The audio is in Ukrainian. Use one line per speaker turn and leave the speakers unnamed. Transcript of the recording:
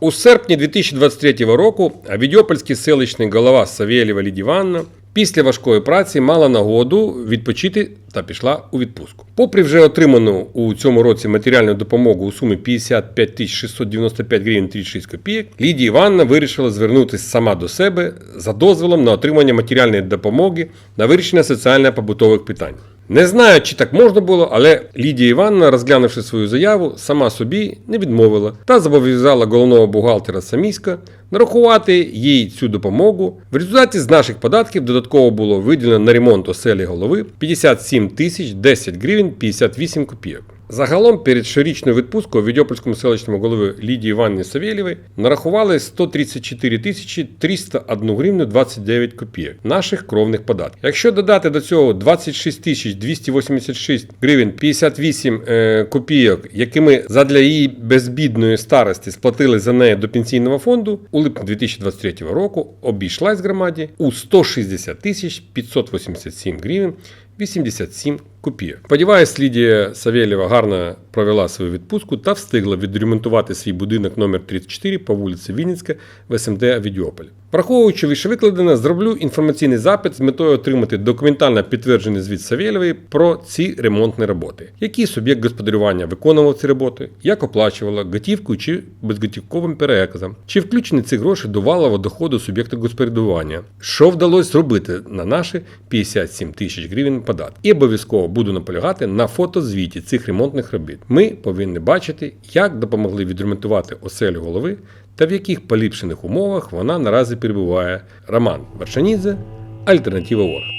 У серпні 2023 року Авідьопольський селищний голова Савєлєва Лідія Івановна після важкої праці мала нагоду відпочити та пішла у відпустку. Попри вже отриману у цьому році матеріальну допомогу у сумі 55 тисяч 695 гривень 36 копійок, Лідія Івановна вирішила звернутися сама до себе за дозволом на отримання матеріальної допомоги на вирішення соціально-побутових питань. Не знаю, чи так можна було, але Лідія Івановна, розглянувши свою заяву, сама собі не відмовила та зобов'язала головного бухгалтера Саміська нарахувати їй цю допомогу. В результаті з наших податків додатково було виділено на ремонт оселі голови 57 тисяч 10 гривень 58 копійок. Загалом перед щорічною відпусткою Відьопольському селищному голові Лідії Іванівні Савєлєвої нарахували 134 тисячі 301 гривню 29 копійок наших кровних податків. Якщо додати до цього 26 тисяч 286 гривень 58 е, копійок, якими задля її безбідної старості сплатили за неї до пенсійного фонду, у липні 2023 року обійшлась громаді у 160 тисяч 587 гривень 87 копійок. Сподіваюсь, Лідія Савєлєва гарно провела свою відпустку та встигла відремонтувати свій будинок номер 34 по вулиці Вінницька в СМД Авідіополь. Враховуючи вищевикладене, зроблю інформаційний запит з метою отримати документально підтверджений звіт Савєлєвої про ці ремонтні роботи, який суб'єкт господарювання виконував ці роботи, як оплачувала готівкою чи безготівковим переказом, чи включені ці гроші до валового доходу суб'єкта господарювання, що вдалося зробити на наші 57 тисяч гривень податки. І обов'язково буду наполягати на фотозвіті цих ремонтних робіт. Ми повинні бачити, як допомогли відремонтувати оселю голови та в яких поліпшених умовах вона наразі перебуває. Роман Варшанідзе, Альтернатива Орг.